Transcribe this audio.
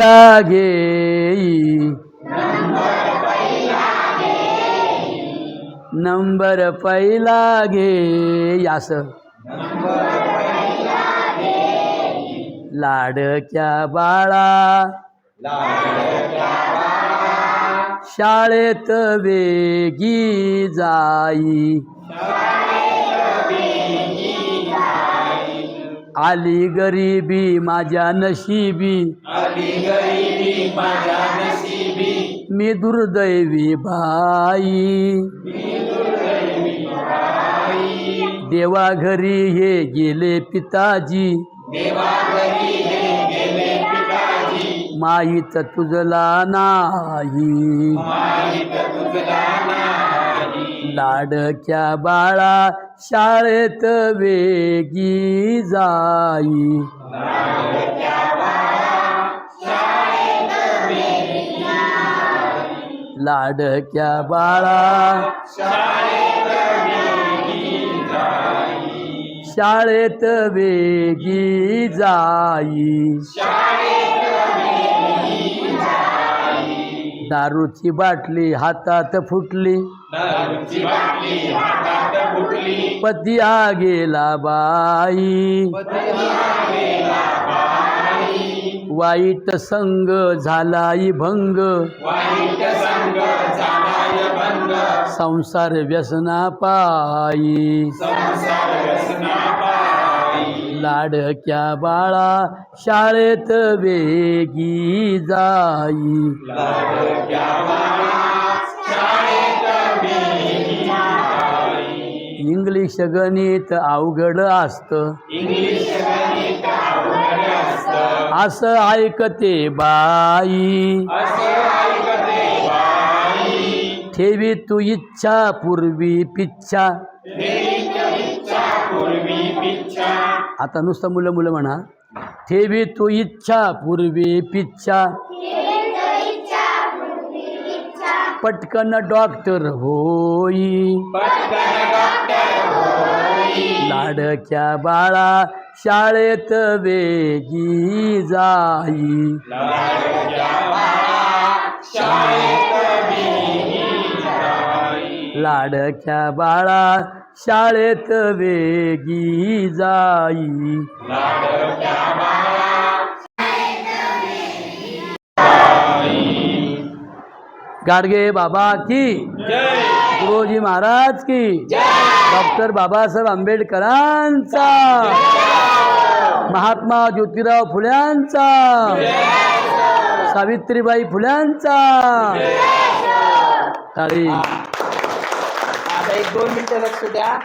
लागे नंबर पहिला घे यास. लाडक्या बाळा. शाळेत वेगी जाई. आली गरिबी माझ्या नशिबी. आली गरिबी माझ्या नशिबी. मी दुर्दैवी बाई. देवा घरी हे गेले पिताजी. हे माहीत तुझला नाही. लाडक्या बाळा शाळेत वेगी जाई. लाडक्या बाळा शाळेत वेगी जाई. दारूची बाटली हातात फुटली. दारूची बाटली हातात फुटली. पतिया गेला बाई. वाईट संग झालाई भंग. वाईट संग झालाय पायी संसार व्यसना पायी लाडक्या बाळा? शाळेत वेगी जाई. इंग्लिश गणित अवघड असत. असतं असं ऐकते बाई. ठेवी तू इच्छा पूर्वी पिच्छा. इच्छा पूर्वी पिच्छा. आता नुसतं मुलं मुलं म्हणा. ठेवी तू इच्छा पूर्वी पिच्छा. पटकन डॉक्टर होई. पटकन डॉक्टर होई लाडक्या बाळा शाळेत वेगी जाई. लाडक्या बाळा शाळेत वेगी जाई. गाडगे बाबा की? जय गुरुजी महाराज की? डॉक्टर बाबासाहेब आंबेडकरांचा. महात्मा ज्योतिराव फुल्यांचा. सावित्रीबाई फुल्यांचा. एक दोन मिनिटं लक्ष द्या.